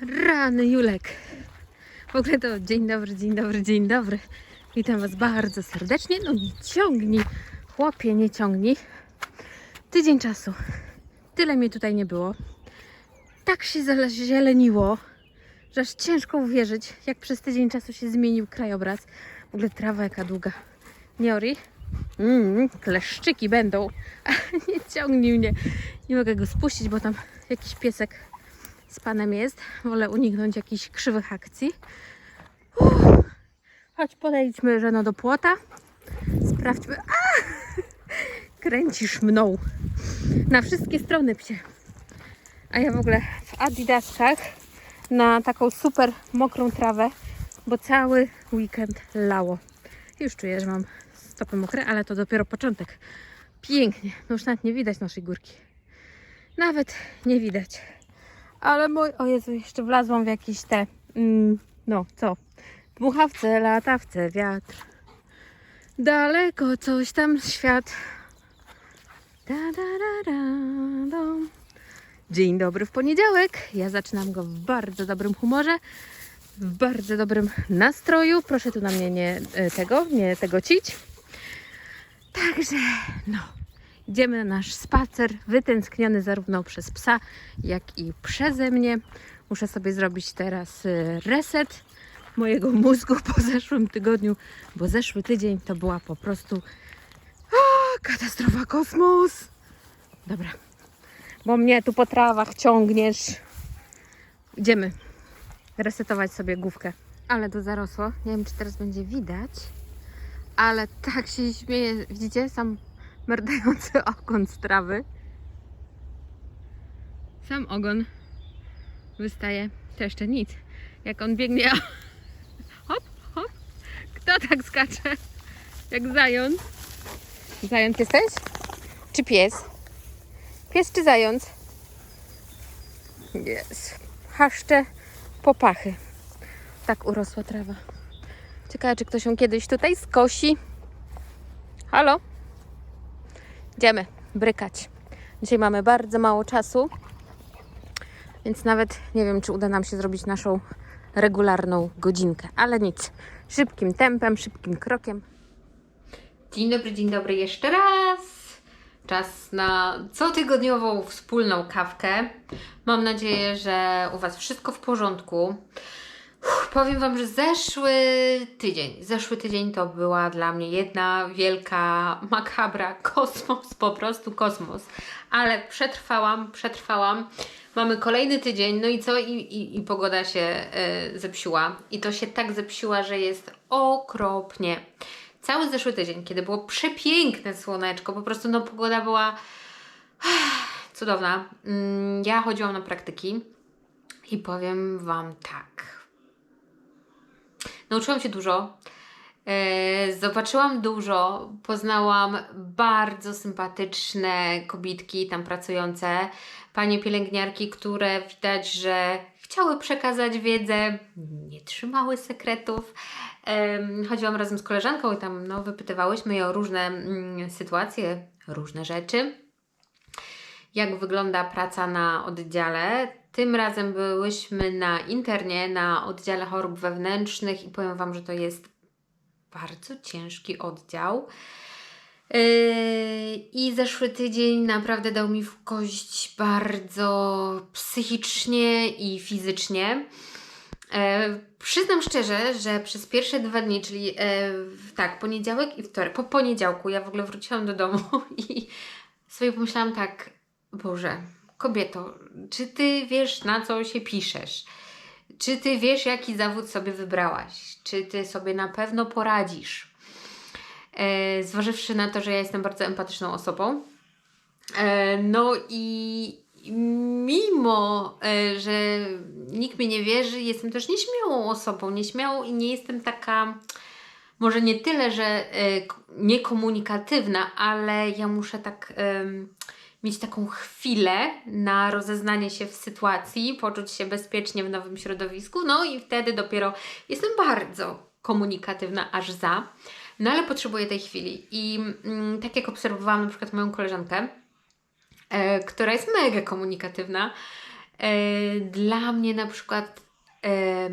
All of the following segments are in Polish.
Rany Julek. W ogóle to dzień dobry, dzień dobry, dzień dobry. Witam Was bardzo serdecznie. No nie ciągnij, chłopie, nie ciągnij. Tydzień czasu. Tyle mnie tutaj nie było. Tak się zieleniło, że aż ciężko uwierzyć, jak przez tydzień czasu się zmienił krajobraz. W ogóle trawa jaka długa. Nie Ori? Mm, kleszczyki będą. nie ciągnij mnie. Nie mogę go spuścić, bo tam jakiś piesek z panem jest. Wolę uniknąć jakichś krzywych akcji. Uff. Chodź, podejdźmy Żeno do płota. Sprawdźmy. A! Kręcisz mną. Na wszystkie strony psie. A ja w ogóle w adidaskach na taką super mokrą trawę, bo cały weekend lało. Już czuję, że mam stopy mokre, ale to dopiero początek. Pięknie. No już nawet nie widać naszej górki. Nawet nie widać. Ale mój... O Jezu, jeszcze wlazłam w jakieś te... Mm, no, co? Dmuchawce, latawce, wiatr. Daleko coś tam świat. Da, da, da, da, dom. Dzień dobry w poniedziałek. Ja zaczynam go w bardzo dobrym humorze, w bardzo dobrym nastroju. Proszę tu na mnie nie e, tego, nie tego cić. Także, no, idziemy na nasz spacer, wytęskniony zarówno przez psa, jak i przeze mnie. Muszę sobie zrobić teraz e, reset mojego mózgu po zeszłym tygodniu, bo zeszły tydzień to była po prostu a, katastrofa kosmos. Dobra, bo mnie tu po trawach ciągniesz. Idziemy resetować sobie główkę. Ale to zarosło. Nie wiem, czy teraz będzie widać, ale tak się śmieje. Widzicie? Sam merdający ogon z trawy. Sam ogon wystaje. To jeszcze nic. Jak on biegnie. Hop, hop. Kto tak skacze? Jak zając. Zając jesteś? Czy pies? Pies czy zając? Jest. Haszcze popachy. Tak urosła trawa. Ciekawe, czy ktoś ją kiedyś tutaj skosi. Halo? Idziemy brykać. Dzisiaj mamy bardzo mało czasu, więc nawet nie wiem, czy uda nam się zrobić naszą regularną godzinkę, ale nic. Szybkim tempem, szybkim krokiem. Dzień dobry, dzień dobry jeszcze raz. Czas na cotygodniową wspólną kawkę. Mam nadzieję, że u Was wszystko w porządku. Uff, powiem Wam, że zeszły tydzień, zeszły tydzień to była dla mnie jedna wielka makabra, kosmos, po prostu kosmos. Ale przetrwałam, przetrwałam. Mamy kolejny tydzień, no i co? I, i, i pogoda się e, zepsiła. I to się tak zepsiła, że jest okropnie. Cały zeszły tydzień, kiedy było przepiękne słoneczko, po prostu no pogoda była cudowna. Mm, Ja chodziłam na praktyki i powiem Wam tak. Nauczyłam się dużo. e, Zobaczyłam dużo, poznałam bardzo sympatyczne kobitki tam pracujące, panie pielęgniarki, które widać, że chciały przekazać wiedzę, nie trzymały sekretów. Em, Chodziłam razem z koleżanką i tam no, wypytywałyśmy je o różne mm, sytuacje, różne rzeczy jak wygląda praca na oddziale. Tym razem byłyśmy na internie, na oddziale chorób wewnętrznych i powiem Wam, że to jest bardzo ciężki oddział. Yy, I zeszły tydzień naprawdę dał mi w kość bardzo psychicznie i fizycznie. E, przyznam szczerze, że przez pierwsze dwa dni, czyli e, tak, poniedziałek i wtorek, po poniedziałku ja w ogóle wróciłam do domu i sobie pomyślałam tak, Boże, kobieto, czy ty wiesz na co się piszesz? Czy ty wiesz jaki zawód sobie wybrałaś? Czy ty sobie na pewno poradzisz? E, zważywszy na to, że ja jestem bardzo empatyczną osobą, E, No i mimo, e, że nikt mi nie wierzy, jestem też nieśmiałą osobą, nieśmiałą i nie jestem taka, może nie tyle, że e, niekomunikatywna, ale ja muszę tak em, mieć taką chwilę na rozeznanie się w sytuacji, poczuć się bezpiecznie w nowym środowisku, no i wtedy dopiero jestem bardzo komunikatywna, aż za. No ale potrzebuję tej chwili i mm, tak jak obserwowałam na przykład moją koleżankę, e, która jest mega komunikatywna, E, Dla mnie na przykład e,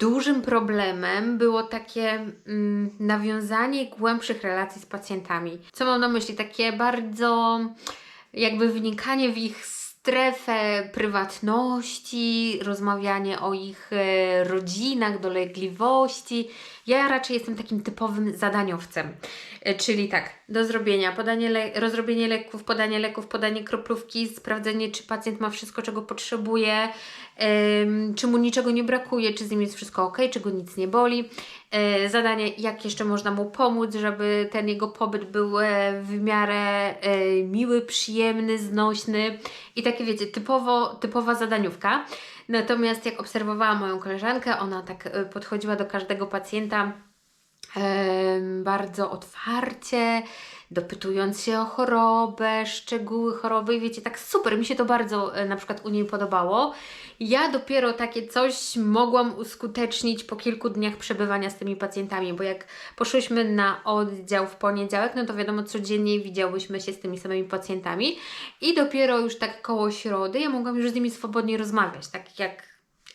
dużym problemem było takie mm, nawiązanie głębszych relacji z pacjentami. Co mam na myśli? Takie bardzo jakby wnikanie w ich strefę prywatności, rozmawianie o ich e, rodzinach, dolegliwości. Ja raczej jestem takim typowym zadaniowcem, E, czyli tak, do zrobienia, podanie le- rozrobienie leków, podanie leków, podanie kroplówki, sprawdzenie, czy pacjent ma wszystko, czego potrzebuje, em, czy mu niczego nie brakuje, czy z nim jest wszystko ok, czy go nic nie boli. E, zadanie, jak jeszcze można mu pomóc, żeby ten jego pobyt był e, w miarę e, miły, przyjemny, znośny i takie wiecie, typowo, typowa zadaniówka. Natomiast jak obserwowałam moją koleżankę, ona tak e, podchodziła do każdego pacjenta bardzo otwarcie, dopytując się o chorobę, szczegóły choroby wiecie, tak super, mi się to bardzo e, na przykład u niej podobało. Ja dopiero takie coś mogłam uskutecznić po kilku dniach przebywania z tymi pacjentami, bo jak poszłyśmy na oddział w poniedziałek, no to wiadomo, codziennie widziałyśmy się z tymi samymi pacjentami i dopiero już tak koło środy ja mogłam już z nimi swobodnie rozmawiać, tak jak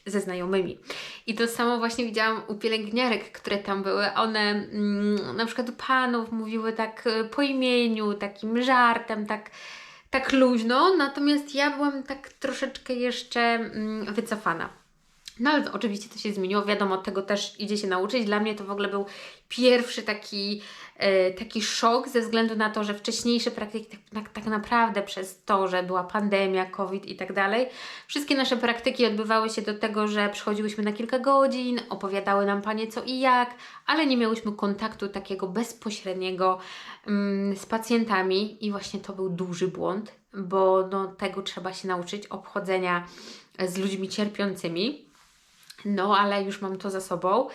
ze znajomymi. I to samo właśnie widziałam u pielęgniarek, które tam były. One mm, na przykład panów mówiły tak e, po imieniu, takim żartem, tak, tak luźno, natomiast ja byłam tak troszeczkę jeszcze mm, wycofana. No ale oczywiście to się zmieniło, wiadomo, tego też idzie się nauczyć. Dla mnie to w ogóle był pierwszy taki, taki szok ze względu na to, że wcześniejsze praktyki tak, tak, tak naprawdę przez to, że była pandemia, COVID i tak dalej, wszystkie nasze praktyki odbywały się do tego, że przychodziłyśmy na kilka godzin, opowiadały nam panie co i jak, ale nie miałyśmy kontaktu takiego bezpośredniego mm, z pacjentami i właśnie to był duży błąd, bo no, tego trzeba się nauczyć, obchodzenia z ludźmi cierpiącymi. No, ale już mam to za sobą.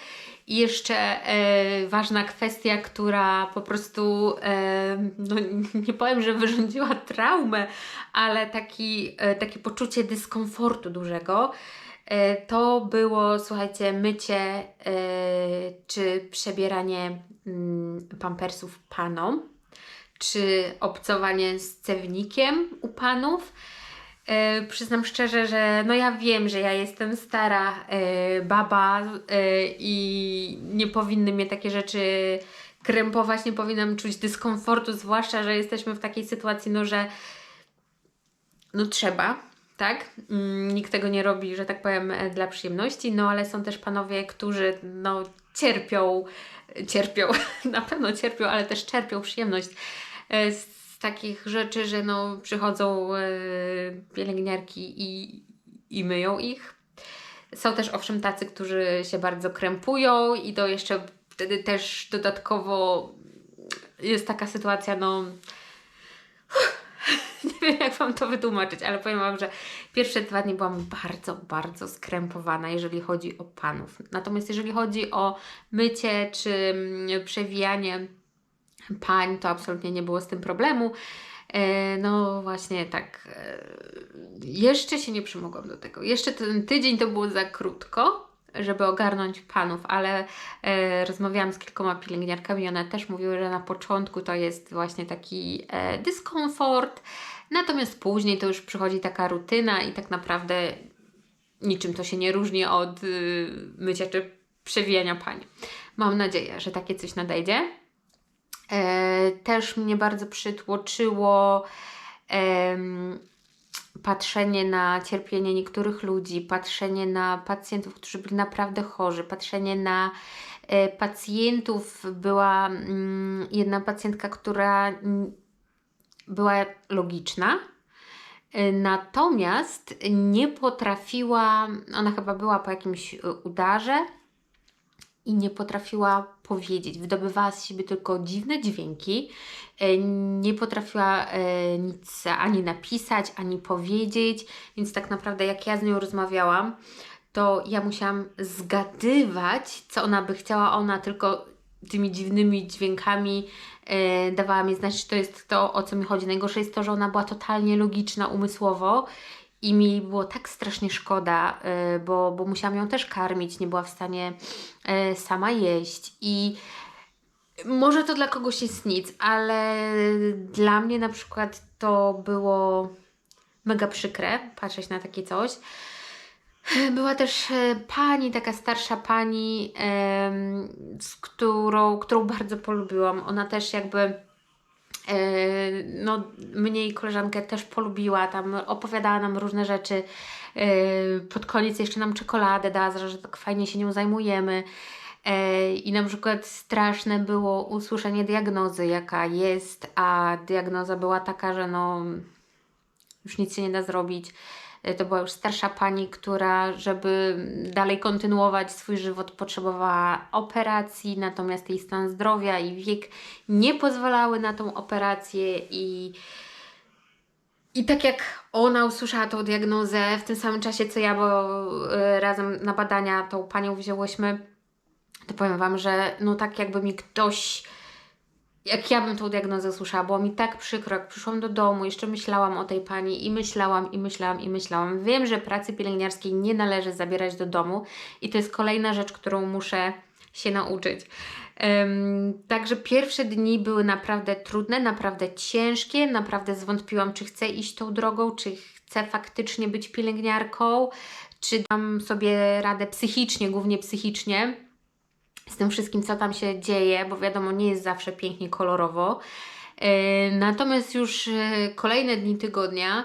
I jeszcze e, ważna kwestia, która po prostu, e, no nie powiem, że wyrządziła traumę, ale taki, e, takie poczucie dyskomfortu dużego, e, to było, słuchajcie, mycie e, czy przebieranie mm, pampersów panom, czy obcowanie z cewnikiem u panów. E, przyznam szczerze, że no ja wiem, że ja jestem stara e, baba e, i nie powinny mnie takie rzeczy krępować, nie powinnam czuć dyskomfortu, zwłaszcza, że jesteśmy w takiej sytuacji, no że no trzeba, tak? Mm, Nikt tego nie robi, że tak powiem, e, dla przyjemności, no ale są też panowie, którzy no cierpią, cierpią, na pewno cierpią, ale też czerpią przyjemność z takich rzeczy, że no przychodzą e, pielęgniarki i, i myją ich. Są też owszem tacy, którzy się bardzo krępują i to jeszcze wtedy też dodatkowo jest taka sytuacja, no nie wiem jak Wam to wytłumaczyć, ale powiem Wam, że pierwsze dwa dni byłam bardzo, bardzo skrępowana, jeżeli chodzi o panów. Natomiast jeżeli chodzi o mycie czy mm, przewijanie pań, to absolutnie nie było z tym problemu. E, No właśnie tak, e, jeszcze się nie przymogłam do tego. Jeszcze ten tydzień to było za krótko, żeby ogarnąć panów, ale e, rozmawiałam z kilkoma pielęgniarkami i one też mówiły, że na początku to jest właśnie taki dyskomfort, natomiast później to już przychodzi taka rutyna i tak naprawdę niczym to się nie różni od y, mycia czy przewijania pań. Mam nadzieję, że takie coś nadejdzie. E, też mnie bardzo przytłoczyło patrzenie na cierpienie niektórych ludzi, patrzenie na pacjentów, którzy byli naprawdę chorzy, patrzenie na e, pacjentów. Była mm, jedna pacjentka, która mm, była logiczna, e, natomiast nie potrafiła, ona chyba była po jakimś udarze i nie potrafiła powiedzieć. Wydobywała z siebie tylko dziwne dźwięki. E, Nie potrafiła e, nic ani napisać, ani powiedzieć, więc tak naprawdę jak ja z nią rozmawiałam, to ja musiałam zgadywać, co ona by chciała. Ona tylko tymi dziwnymi dźwiękami e, dawała mi znać, że to jest to, o co mi chodzi. Najgorsze jest to, że ona była totalnie logiczna umysłowo i mi było tak strasznie szkoda, e, bo, bo musiałam ją też karmić, nie była w stanie e, sama jeść i może to dla kogoś jest nic, ale dla mnie na przykład to było mega przykre patrzeć na takie coś. Była też e, pani, taka starsza pani, z którą, którą bardzo polubiłam. Ona też jakby no, mnie i koleżankę też polubiła, tam opowiadała nam różne rzeczy. E, Pod koniec jeszcze nam czekoladę dała, że tak fajnie się nią zajmujemy. E, I na przykład straszne było usłyszenie diagnozy, jaka jest, a diagnoza była taka, że no już nic się nie da zrobić. E, To była już starsza pani, która, żeby dalej kontynuować swój żywot, potrzebowała operacji, natomiast jej stan zdrowia i wiek nie pozwalały na tą operację i i tak jak ona usłyszała tą diagnozę w tym samym czasie co ja, bo e, razem na badania tą panią wzięłyśmy, to powiem Wam, że no tak jakby mi ktoś, jak ja bym tą diagnozę usłyszała, było mi tak przykro, jak przyszłam do domu, jeszcze myślałam o tej pani i myślałam, i myślałam, i myślałam. Wiem, że pracy pielęgniarskiej nie należy zabierać do domu i to jest kolejna rzecz, którą muszę się nauczyć. Em, Także pierwsze dni były naprawdę trudne, naprawdę ciężkie, naprawdę zwątpiłam, czy chcę iść tą drogą, czy chcę faktycznie być pielęgniarką, czy dam sobie radę psychicznie, głównie psychicznie z tym wszystkim, co tam się dzieje, bo wiadomo, nie jest zawsze pięknie kolorowo. E, Natomiast już e, kolejne dni tygodnia,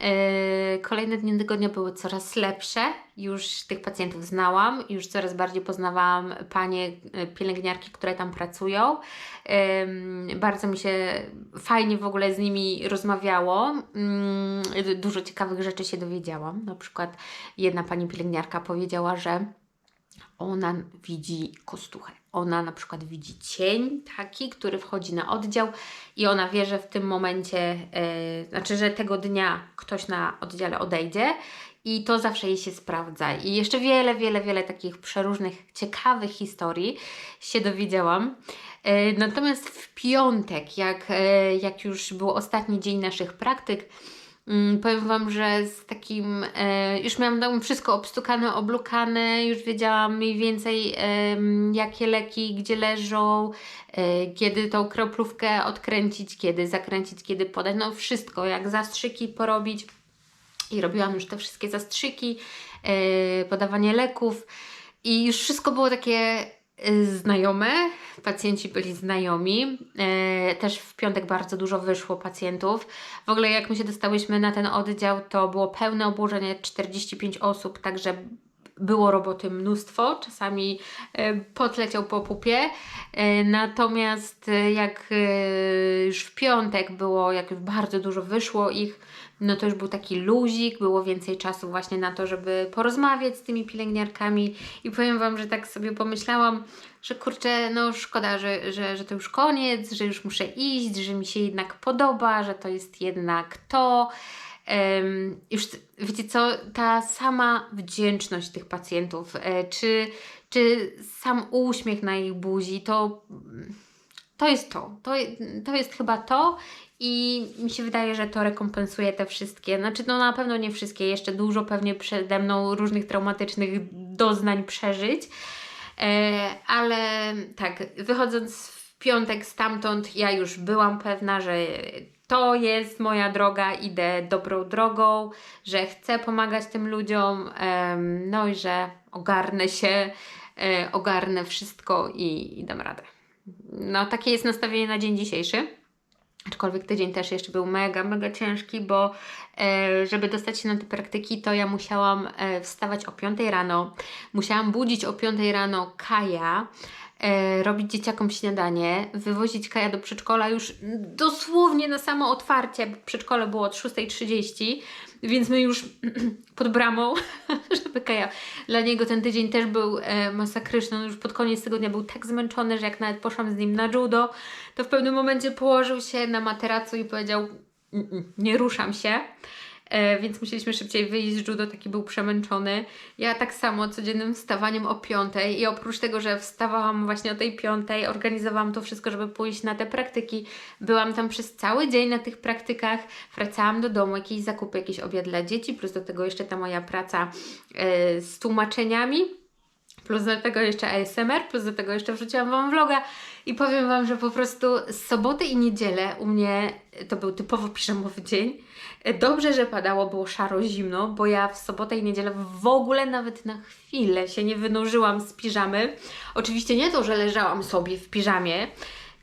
e, kolejne dni tygodnia były coraz lepsze. Już tych pacjentów znałam, już coraz bardziej poznawałam panie pielęgniarki, które tam pracują. Bardzo mi się fajnie w ogóle z nimi rozmawiało. Mm, Dużo ciekawych rzeczy się dowiedziałam. Na przykład jedna pani pielęgniarka powiedziała, że ona widzi kostuchę. Ona na przykład widzi cień taki, który wchodzi na oddział i ona wie, że w tym momencie, e, znaczy, że tego dnia ktoś na oddziale odejdzie i to zawsze jej się sprawdza. I jeszcze wiele, wiele, wiele takich przeróżnych, ciekawych historii się dowiedziałam. E, Natomiast w piątek, jak, e, jak już był ostatni dzień naszych praktyk, Powiem Wam, że z takim, e, już miałam tam wszystko obstukane, oblukane, już wiedziałam mniej więcej em, jakie leki, gdzie leżą, e, kiedy tą kroplówkę odkręcić, kiedy zakręcić, kiedy podać, no wszystko, jak zastrzyki porobić. I robiłam już te wszystkie zastrzyki, e, podawanie leków i już wszystko było takie e, znajome, pacjenci byli znajomi. E, też w piątek bardzo dużo wyszło pacjentów. W ogóle jak my się dostałyśmy na ten oddział, to było pełne obłożenie 45 osób, także było roboty mnóstwo, czasami e, pot leciał po pupie, natomiast jak już w piątek było, jak bardzo dużo wyszło ich, no to już był taki luzik, było więcej czasu właśnie na to, żeby porozmawiać z tymi pielęgniarkami i powiem Wam, że tak sobie pomyślałam, że kurczę, no szkoda, że, że, że to już koniec, że już muszę iść, że mi się jednak podoba, że to jest jednak to. Em, już wiecie co, ta sama wdzięczność tych pacjentów, e, czy, czy sam uśmiech na ich buzi, to, to jest to. to. To jest chyba to i mi się wydaje, że to rekompensuje te wszystkie. Znaczy, no na pewno nie wszystkie, jeszcze dużo pewnie przede mną różnych traumatycznych doznań przeżyć. E, ale tak, wychodząc w piątek stamtąd, ja już byłam pewna, że to jest moja droga, idę dobrą drogą, że chcę pomagać tym ludziom, no i że ogarnę się, e, ogarnę wszystko i, i dam radę. No, takie jest nastawienie na dzień dzisiejszy. Aczkolwiek tydzień też jeszcze był mega, mega ciężki, bo e, żeby dostać się na te praktyki, to ja musiałam e, wstawać o 5 rano, musiałam budzić o 5 rano Kaja, e, robić dzieciakom śniadanie, wywozić Kaja do przedszkola już dosłownie na samo otwarcie, przedszkole było od 6.30, więc my już pod bramą, żeby Kaja, dla niego ten tydzień też był e, masakryczny, on już pod koniec tygodnia był tak zmęczony, że jak nawet poszłam z nim na judo, to w pewnym momencie położył się na materacu i powiedział "Mm, mm, nie ruszam się. E, więc musieliśmy szybciej wyjść judo, taki był przemęczony. Ja tak samo codziennym wstawaniem o piątej i oprócz tego, że wstawałam właśnie o tej piątej, organizowałam to wszystko, żeby pójść na te praktyki. Byłam tam przez cały dzień na tych praktykach, wracałam do domu, jakieś zakupy, jakiś obiad dla dzieci, plus do tego jeszcze ta moja praca e, z tłumaczeniami. Plus do tego jeszcze ASMR, plus do tego jeszcze wrzuciłam Wam vloga i powiem Wam, że po prostu soboty i niedzielę u mnie to był typowo piżamowy dzień. Dobrze, że padało, było szaro, zimno, bo ja w sobotę i niedzielę w ogóle nawet na chwilę się nie wynurzyłam z piżamy. Oczywiście nie to, że leżałam sobie w piżamie,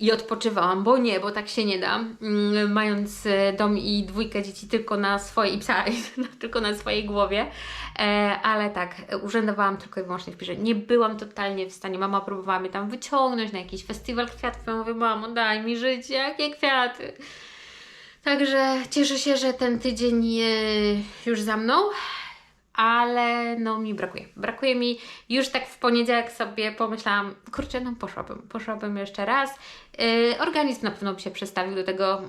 i odpoczywałam, bo nie, bo tak się nie da. Mm, Mając e, dom i dwójkę dzieci tylko na swojej psa, tylko na swojej głowie, E, ale tak, urzędowałam tylko i wyłącznie w piżamie. Nie byłam totalnie w stanie. Mama próbowała mnie tam wyciągnąć na jakiś festiwal kwiatów. Ja mówię, mamo, daj mi żyć, jakie kwiaty. Także cieszę się, że ten tydzień e, już za mną ale no mi brakuje. Brakuje mi już tak w poniedziałek sobie pomyślałam, kurczę, no poszłabym, poszłabym jeszcze raz. Yy, organizm na pewno by się przestawił do tego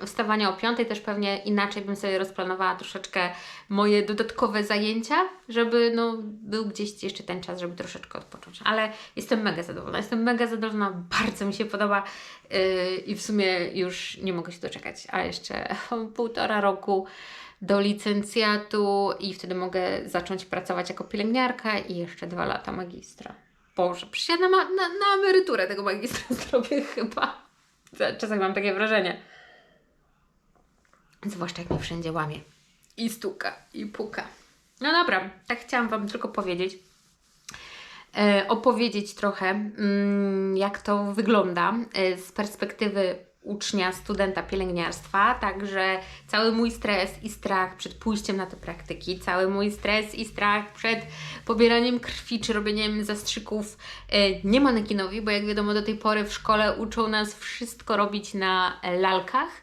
yy, wstawania o piątej, też pewnie inaczej bym sobie rozplanowała troszeczkę moje dodatkowe zajęcia, żeby no był gdzieś jeszcze ten czas, żeby troszeczkę odpocząć. Ale jestem mega zadowolona, jestem mega zadowolona, bardzo mi się podoba yy, i w sumie już nie mogę się doczekać, a jeszcze półtora roku do licencjatu i wtedy mogę zacząć pracować jako pielęgniarka i jeszcze dwa lata magistra. Boże, przecież ja na, na, na emeryturę tego magistra zrobię chyba. Czasami mam takie wrażenie. Zwłaszcza jak mnie wszędzie łamie. I stuka, i puka. No dobra, tak chciałam Wam tylko powiedzieć. E, opowiedzieć trochę, mm, jak to wygląda e, z perspektywy ucznia, studenta pielęgniarstwa, także cały mój stres i strach przed pójściem na te praktyki, cały mój stres i strach przed pobieraniem krwi czy robieniem zastrzyków e, nie manekinowi, bo jak wiadomo do tej pory w szkole uczą nas wszystko robić na lalkach.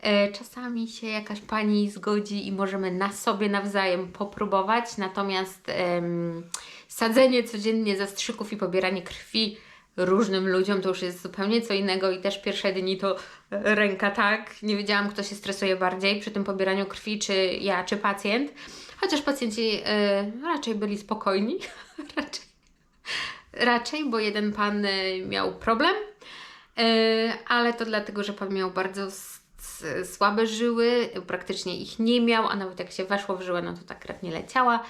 E, czasami się jakaś pani zgodzi i możemy na sobie nawzajem popróbować, natomiast sadzenie codziennie zastrzyków i pobieranie krwi różnym ludziom to już jest zupełnie co innego i też pierwsze dni to ręka tak. Nie wiedziałam, kto się stresuje bardziej przy tym pobieraniu krwi, czy ja, czy pacjent. Chociaż pacjenci y, raczej byli spokojni. raczej, raczej, bo jeden pan y, miał problem, y, ale to dlatego, że pan miał bardzo słabe żyły, praktycznie ich nie miał, a nawet jak się weszło w żyłę, no to ta krew nie leciała.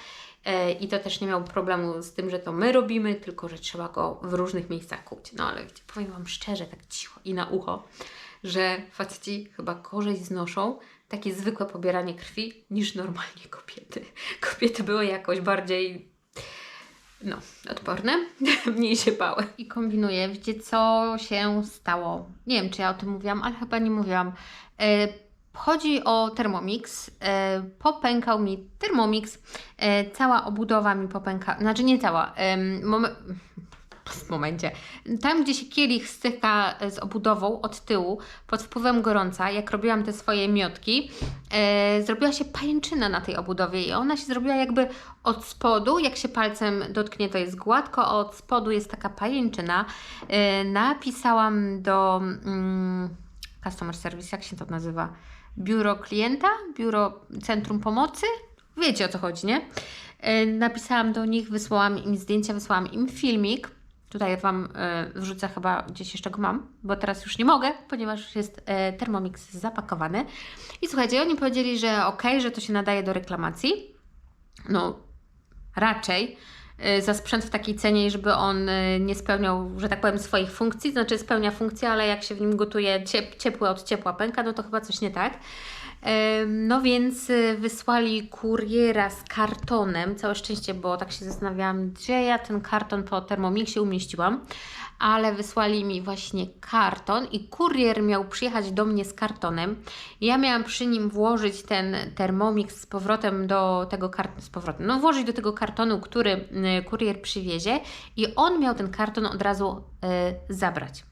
E, i to też nie miał problemu z tym, że to my robimy, tylko że trzeba go w różnych miejscach kuć. No ale powiem Wam szczerze, tak cicho i na ucho, że faceci chyba gorzej znoszą takie zwykłe pobieranie krwi niż normalnie kobiety. Kobiety były jakoś bardziej no, odporne, mniej się bały. I kombinuję, wiecie co się stało? Nie wiem, czy ja o tym mówiłam, ale chyba nie mówiłam. E, Chodzi o Thermomix. E, popękał mi Thermomix. E, cała obudowa mi popęka, znaczy nie cała. Mom w momencie. Tam, gdzie się kielich styka z obudową od tyłu, pod wpływem gorąca, jak robiłam te swoje miotki, e, zrobiła się pajęczyna na tej obudowie i ona się zrobiła jakby od spodu, jak się palcem dotknie, to jest gładko, a od spodu jest taka pajęczyna. E, napisałam do mm, customer service, jak się to nazywa? Biuro klienta, biuro centrum pomocy. Wiecie o co chodzi, nie? E, napisałam do nich, wysłałam im zdjęcia, wysłałam im filmik. Tutaj Wam e, wrzucę chyba gdzieś jeszcze go mam, bo teraz już nie mogę, ponieważ jest e, Thermomix zapakowany. I słuchajcie, oni powiedzieli, że ok, że to się nadaje do reklamacji. No, raczej za sprzęt w takiej cenie, żeby on y, nie spełniał, że tak powiem, swoich funkcji. Znaczy spełnia funkcję, ale jak się w nim gotuje ciep ciepłe od ciepła pęka, no to chyba coś nie tak. No więc y, wysłali kuriera z kartonem. Całe szczęście, bo tak się zastanawiałam, gdzie ja ten karton po Thermomixie umieściłam ale wysłali mi właśnie karton i kurier miał przyjechać do mnie z kartonem. Ja miałam przy nim włożyć ten Thermomix z powrotem do tego kartonu, z powrotem, no włożyć do tego kartonu, który y, kurier przywiezie i on miał ten karton od razu y, zabrać.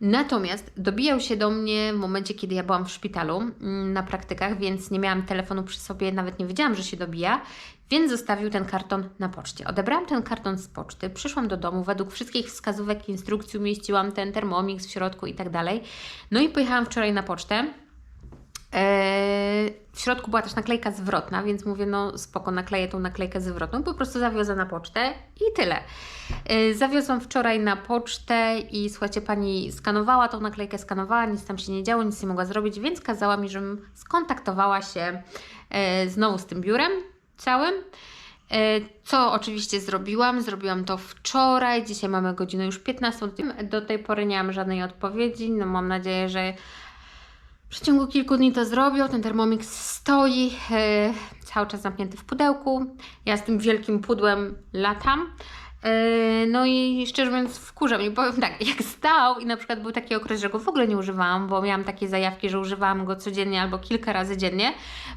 Natomiast dobijał się do mnie w momencie, kiedy ja byłam w szpitalu mm, na praktykach, więc nie miałam telefonu przy sobie, nawet nie wiedziałam, że się dobija, więc zostawił ten karton na poczcie. Odebrałam ten karton z poczty, przyszłam do domu, według wszystkich wskazówek, instrukcji umieściłam ten termomix w środku i tak dalej. No i pojechałam wczoraj na pocztę. Eee, w środku była też naklejka zwrotna, więc mówię, no spoko, nakleję tą naklejkę zwrotną, po prostu zawiozę na pocztę i tyle. Eee, zawiozłam wczoraj na pocztę i słuchajcie, pani skanowała tą naklejkę, skanowała, nic tam się nie działo, nic nie mogła zrobić, więc kazała mi, żebym skontaktowała się eee, znowu z tym biurem całym E, Co oczywiście zrobiłam? Zrobiłam to wczoraj, dzisiaj mamy godzinę już 15. Do tej pory nie mam żadnej odpowiedzi. No mam nadzieję, że w przeciągu kilku dni to zrobią. Ten Thermomix stoi e, cały czas zamknięty w pudełku. Ja z tym wielkim pudłem latam. E, No i szczerze mówiąc wkurzam i powiem tak, jak stał i na przykład był taki okres, że go w ogóle nie używałam, bo miałam takie zajawki, że używałam go codziennie albo kilka razy dziennie.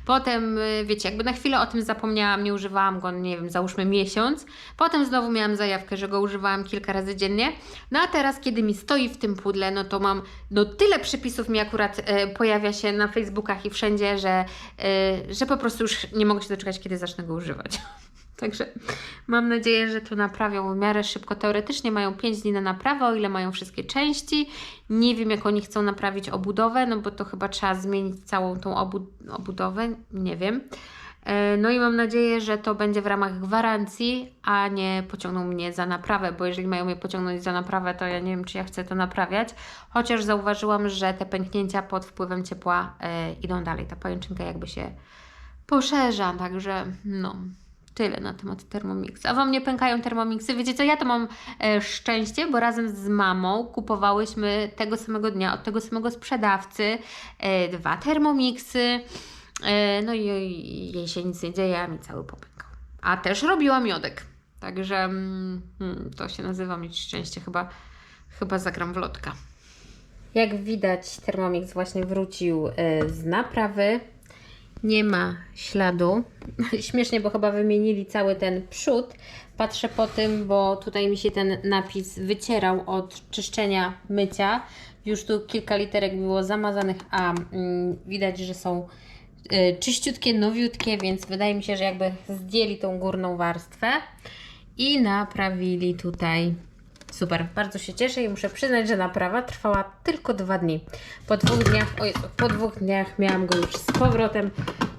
Potem, y, wiecie, jakby na chwilę o tym zapomniałam, nie używałam go, nie wiem, załóżmy miesiąc. Potem znowu miałam zajawkę, że go używałam kilka razy dziennie. No a teraz, kiedy mi stoi w tym pudle, no to mam, no tyle przepisów mi akurat e, pojawia się na Facebookach i wszędzie, że, e, że po prostu już nie mogę się doczekać, kiedy zacznę go używać. Także mam nadzieję, że to naprawią w miarę szybko. Teoretycznie mają 5 dni na naprawę, o ile mają wszystkie części. Nie wiem, jak oni chcą naprawić obudowę, no bo to chyba trzeba zmienić całą tą obu obudowę. Nie wiem. E, No i mam nadzieję, że to będzie w ramach gwarancji, a nie pociągną mnie za naprawę, bo jeżeli mają mnie pociągnąć za naprawę, to ja nie wiem, czy ja chcę to naprawiać. Chociaż zauważyłam, że te pęknięcia pod wpływem ciepła e, idą dalej. Ta pajęczynka jakby się poszerza, także no. Tyle na temat Thermomixa. A Wam nie pękają Thermomixy? Wiecie co, ja to mam e, szczęście, bo razem z mamą kupowałyśmy tego samego dnia od tego samego sprzedawcy e, dwa Thermomixy. E, no i, i jej się nic nie dzieje, a mi cały popękał. A też robiła miodek. Także mm, hmm, to się nazywa mieć szczęście. Chyba, chyba zagram w lotka. Jak widać, Thermomix właśnie wrócił e, z naprawy. Nie ma śladu. Śmiesznie, bo chyba wymienili cały ten przód. Patrzę po tym, bo tutaj mi się ten napis wycierał od czyszczenia, mycia. Już tu kilka literek było zamazanych, a mm, widać, że są y, czyściutkie, nowiutkie, więc wydaje mi się, że jakby zdjęli tą górną warstwę i naprawili tutaj. Super, bardzo się cieszę i muszę przyznać, że naprawa trwała tylko dwa dni. Po dwóch dniach, o Jezu, po dwóch dniach miałam go już z powrotem,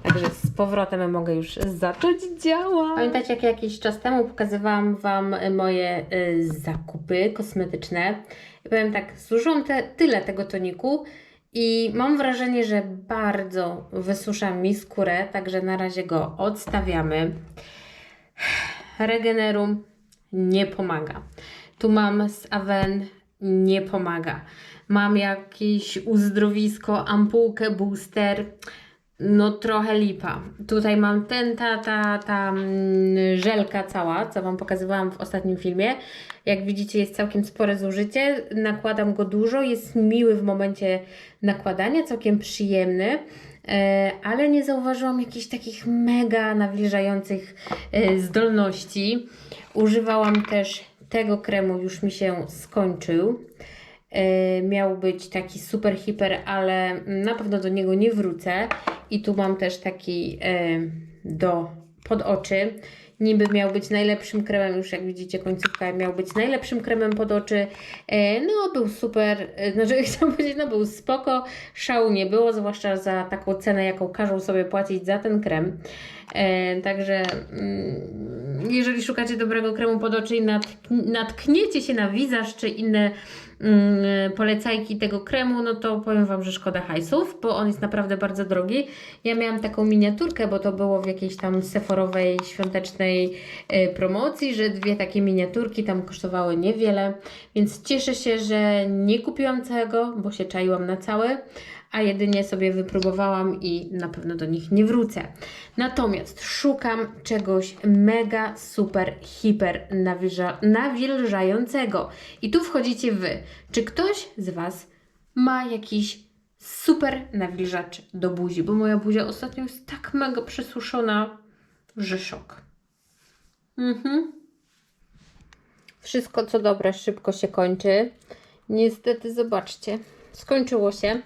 także z powrotem mogę już zacząć działać. Pamiętacie, jak jakiś czas temu pokazywałam Wam moje y, zakupy kosmetyczne? I powiem tak, zużyłam te, tyle tego toniku i mam wrażenie, że bardzo wysusza mi skórę, także na razie go odstawiamy. Regenerum nie pomaga. Tu mam z Aven, nie pomaga. Mam jakieś uzdrowisko, ampułkę, booster, no trochę lipa. Tutaj mam ten, ta, ta, ta mm, żelka cała, co Wam pokazywałam w ostatnim filmie. Jak widzicie jest całkiem spore zużycie, nakładam go dużo, jest miły w momencie nakładania, całkiem przyjemny. E, ale nie zauważyłam jakichś takich mega nawilżających e, zdolności. Używałam też tego kremu, już mi się skończył. E, miał być taki super hiper, ale na pewno do niego nie wrócę. I tu mam też taki e, do pod oczy. Niby miał być najlepszym kremem, już jak widzicie końcówka miał być najlepszym kremem pod oczy. E, no był super, e, znaczy chciałam powiedzieć, no był spoko, szału nie było, zwłaszcza za taką cenę, jaką każą sobie płacić za ten krem. E, także mm, jeżeli szukacie dobrego kremu pod oczy i natk natkniecie się na wizaż czy inne polecajki tego kremu, no to powiem Wam, że szkoda hajsów, bo on jest naprawdę bardzo drogi. Ja miałam taką miniaturkę, bo to było w jakiejś tam seforowej, świątecznej e, promocji, że dwie takie miniaturki tam kosztowały niewiele, więc cieszę się, że nie kupiłam całego, bo się czaiłam na całe, a jedynie sobie wypróbowałam i na pewno do nich nie wrócę. Natomiast szukam czegoś mega, super, hiper nawilża, nawilżającego. I tu wchodzicie Wy. Czy ktoś z Was ma jakiś super nawilżacz do buzi? Bo moja buzia ostatnio jest tak mega przesuszona, że szok. Mhm. Wszystko co dobre szybko się kończy. Niestety, zobaczcie, skończyło się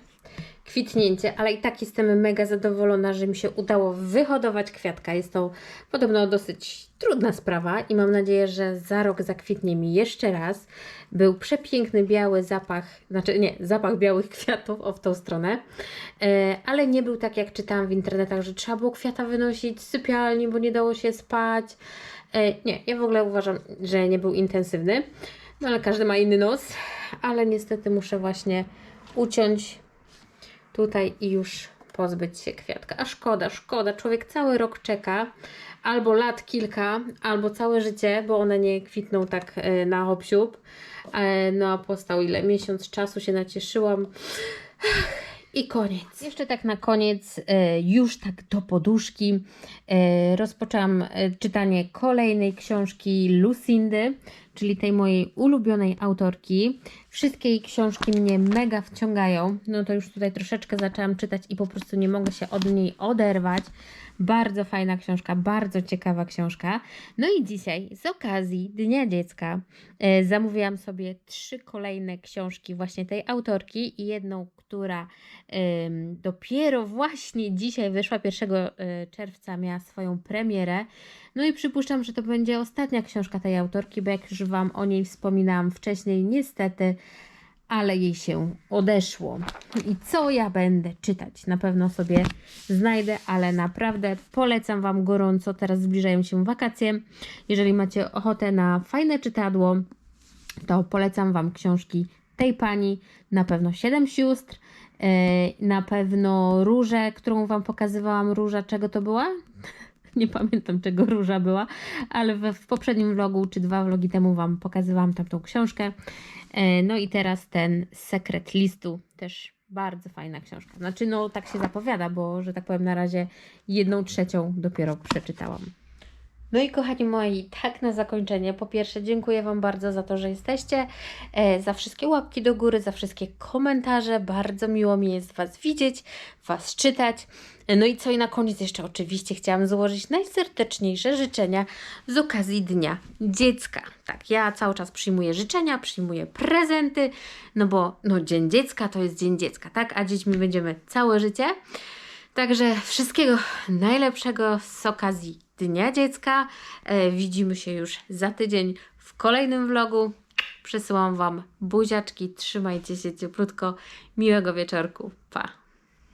kwitnięcie, ale i tak jestem mega zadowolona, że mi się udało wyhodować kwiatka. Jest to podobno dosyć trudna sprawa i mam nadzieję, że za rok zakwitnie mi jeszcze raz. Był przepiękny biały zapach, znaczy nie, zapach białych kwiatów, o w tą stronę, e, ale nie był tak jak czytałam w internetach, że trzeba było kwiata wynosić z sypialni, bo nie dało się spać. E, nie, ja w ogóle uważam, że nie był intensywny, no ale każdy ma inny nos, ale niestety muszę właśnie uciąć tutaj i już pozbyć się kwiatka. A szkoda, szkoda. Człowiek cały rok czeka, albo lat kilka, albo całe życie, bo one nie kwitną tak e, na hop e, No a postał ile? Miesiąc czasu się nacieszyłam. I koniec. Jeszcze tak na koniec, e, już tak do poduszki, e, rozpoczęłam e, czytanie kolejnej książki Lucindy, czyli tej mojej ulubionej autorki. Wszystkie jej książki mnie mega wciągają. No to już tutaj troszeczkę zaczęłam czytać i po prostu nie mogę się od niej oderwać. Bardzo fajna książka, bardzo ciekawa książka. No i dzisiaj z okazji Dnia Dziecka e, zamówiłam sobie trzy kolejne książki właśnie tej autorki i jedną, która dopiero właśnie dzisiaj wyszła 1 e, czerwca, miała swoją premierę. No i przypuszczam, że to będzie ostatnia książka tej autorki, bo jak już Wam o niej wspominałam wcześniej, niestety ale jej się odeszło. I co ja będę czytać? Na pewno sobie znajdę, ale naprawdę polecam Wam gorąco. Teraz zbliżają się wakacje. Jeżeli macie ochotę na fajne czytadło, to polecam Wam książki tej pani. Na pewno Siedem sióstr, e, na pewno różę, którą Wam pokazywałam. Róża, czego to była? Nie pamiętam, czego róża była, ale w, w poprzednim vlogu, czy dwa vlogi temu Wam pokazywałam tamtą książkę. E, no i teraz ten sekret listu, też bardzo fajna książka. Znaczy, no tak się zapowiada, bo, że tak powiem, na razie jedną trzecią dopiero przeczytałam. No i kochani moi, tak na zakończenie. Po pierwsze, dziękuję Wam bardzo za to, że jesteście, e, za wszystkie łapki do góry, za wszystkie komentarze. Bardzo miło mi jest Was widzieć, Was czytać. No i co i na koniec jeszcze oczywiście chciałam złożyć najserdeczniejsze życzenia z okazji Dnia Dziecka. Tak, ja cały czas przyjmuję życzenia, przyjmuję prezenty, no bo no, Dzień Dziecka to jest Dzień Dziecka, tak? A dziećmi będziemy całe życie. Także wszystkiego najlepszego z okazji Dnia Dziecka. E, widzimy się już za tydzień w kolejnym vlogu. Przesyłam Wam buziaczki, trzymajcie się cieplutko, miłego wieczorku, pa!